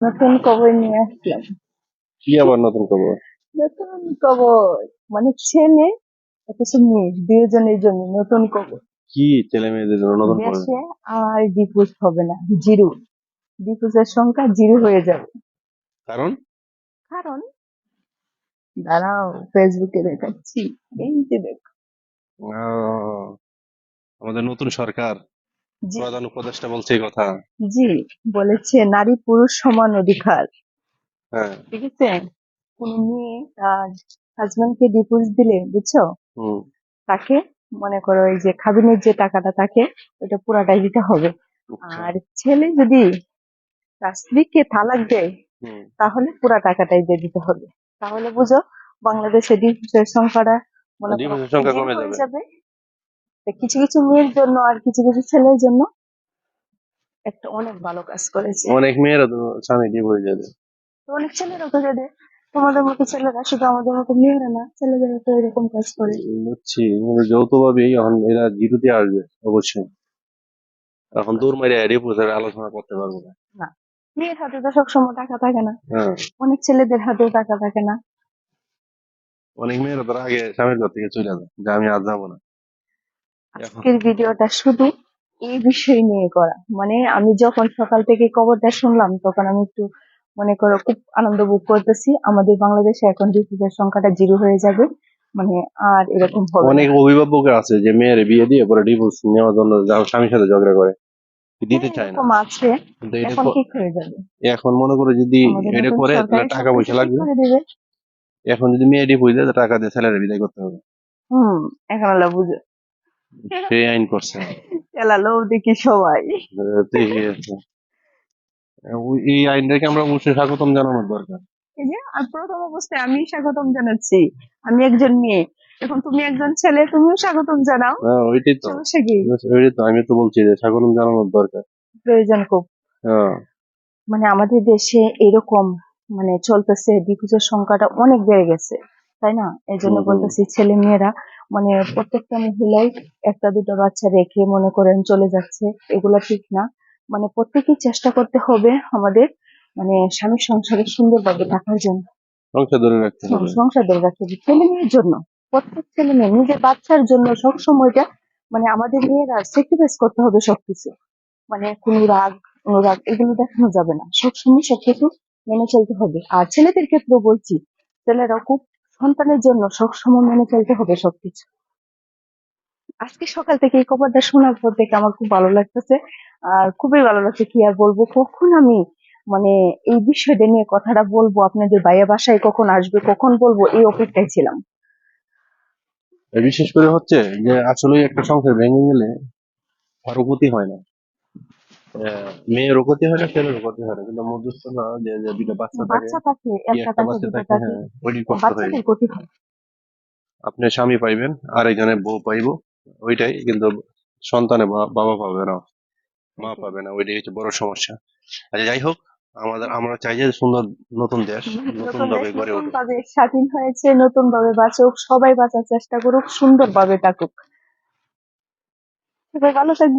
নতুন খবর নিয়ে আসলাম। কি আবার নতুন খবর নতুন খবর মানে ছেলে অথচ মেয়ে দুজনের জন্য নতুন খবর কি ছেলে মেয়েদের জন্য নতুন দেশে আর ডিভোর্স হবে না জিরো। ডিভোর্সের সংখ্যা জিরো হয়ে যাবে। কারণ? কারণ? দাঁড়াও ফেসবুকে দেখাচ্ছি এই যে দেখো। আমাদের নতুন সরকার। প্রধান উপদেষ্টা বলছে এই কথা। জি বলেছে নারী পুরুষ সমান অধিকার। হ্যাঁ। ঠিক আছে? কোন মেয়ে তার হাজবেন্ডকে ডিভোর্স দিলে বুঝছ? তাকে মনে করো এই যে খাবিনের যে টাকাটা থাকে ওটা পুরাটাই দিতে হবে। আচ্ছা, আর ছেলে যদি তার স্ত্রীকে তালাক দেয় তাহলে পুরা টাকাটাই দিয়ে দিতে হবে। তাহলে বুঝো বাংলাদেশে ডিভোর্সের সংখ্যাটা মনে করো সংখ্যা কমে যাবে। কিছু কিছু মেয়ের জন্য আর কিছু কিছু ছেলের জন্য একটা অনেক ভালো কাজ করেছে। অনেক মেয়েরা তো স্বামী ডিভোর্স যাবে। অনেক ছেলেরা তো যাদের তোমাদের মতো ছেলেরা শুধু আমাদের মতো মেয়েরা না ছেলেদের তো এরকম কাজ করে। বুঝছি কিন্তু যৌথভাবে এখন এরা জিরোতে আসবে অবশ্যই। এখন দূর মারে ডিভোর্সের আলোচনা করতে পারব না। মেয়ের হাতে তো সবসময় টাকা থাকে না। হ্যাঁ। অনেক ছেলেদের হাতেও টাকা থাকে না। অনেক মেয়েরা তো আগে স্বামীর ঘর থেকে চলে যায় যে আমি আজ যাব না। আজকের ভিডিওটা শুধু এই বিষয় নিয়ে করা। মানে আমি যখন সকাল থেকে খবরটা শুনলাম তখন আমি একটু মনে করো খুব আনন্দ ভোগ করতেছি। আমাদের বাংলাদেশে এখন ডিভোর্সের সংখ্যাটা জিরো হয়ে যাবে। মানে আর এরকম হবে অনেক অভিভাবক আছে যে মেয়ের বিয়ে দিয়ে পরে ডিভোর্স নেওয়ার জন্য স্বামীর সাথে ঝগড়া করে। দিতে হ্যাঁ, চায় না। আছে। এখন ঠিক হয়ে যাবে। এখন মনে করে যদি এটা করে তাহলে টাকা পয়সা লাগবে। এখন যদি মেয়ে ডিভোর্স দেয় টাকা দিয়ে স্যালারি বিদায় করতে হবে। হুম এখন আল্লাহ বুঝে সেই আইন করছে। চালালো দেখি সবাই। ঠিকই আছে। এই আইনটাকে আমরা অবশ্যই স্বাগতম জানানোর দরকার। আর প্রথম অবস্থায় আমি স্বাগতম জানাচ্ছি। আমি একজন মেয়ে। এখন তুমি একজন ছেলে তুমিও স্বাগতম জানাও। হ্যাঁ ওইটাই তো। ওইটাই তো আমি তো বলছি যে স্বাগতম জানানোর দরকার। প্রয়োজন খুব। হ্যাঁ। মানে আমাদের দেশে এরকম মানে চলতেছে ডিভোর্সের সংখ্যাটা অনেক বেড়ে গেছে। তাই না? এই জন্য। বলতেছি ছেলে মেয়েরা মানে প্রত্যেকটা মহিলাই একটা দুটো বাচ্চা রেখে মনে করেন চলে যাচ্ছে এগুলো ঠিক না। মানে প্রত্যেকেই চেষ্টা করতে হবে আমাদের মানে স্বামীর সংসারে সুন্দরভাবে থাকার জন্য। সংসার ধরে রাখতে হবে। সংসার ধরে রাখতে হবে। ছেলে মেয়ের জন্য প্রত্যেক ছেলে মেয়ে নিজের বাচ্চার জন্য সব সময়টা মানে আমাদের মেয়েরা স্যাক্রিফাইস করতে হবে সবকিছু। মানে কোনো রাগ অনুরাগ এগুলো দেখানো যাবে না। সবসময় সবকিছু মেনে চলতে হবে। আর ছেলেদের ক্ষেত্রেও বলছি ছেলেরা খুব সন্তানের জন্য সবসময় মেনে চলতে হবে সবকিছু। আজকে সকাল থেকে এই খবরটা শোনার পর থেকে আমার খুব ভালো লাগতেছে। আর খুবই ভালো লাগছে কি আর বলব, কখন আমি মানে এই বিষয়টা নিয়ে কথাটা বলব, আপনাদের বাইয়া বাসায় কখন আসবে, কখন বলব, এই অপেক্ষায় ছিলাম। বিশেষ করে হচ্ছে যে আসলে একটা সংসার ভেঙে গেলে কারও ক্ষতি হয় না। আহ, মেয়েরও ক্ষতি হয় না ছেলেরও ক্ষতি হয় না কিন্তু মধ্যস্থ না যে যে দুটো বাচ্চা থাকে বাচ্চা থাকে কি একটা একটা থাকে বাচ্চা দুটো থাকে থাকে হ্যাঁ ওইটি কষ্ট হয় বাচ্চাদের ক্ষতি হয়। আপনি স্বামী পাইবেন আর একজনের বউ পাইবো ওইটাই কিন্তু সন্তানে বা- বাবা পাবে না মা পাবে না ওইটাই হচ্ছে বড় সমস্যা। আচ্ছা যাই হোক আমাদের আমরা চাই যে সুন্দর নতুন দেশ নতুন ভাবে গড়ে নতুন উঠুক। ভাবে স্বাধীন হয়েছে নতুন ভাবে বাঁচুক সবাই বাঁচার চেষ্টা করুক সুন্দর ভাবে থাকুক সবাই ভালো থাকবে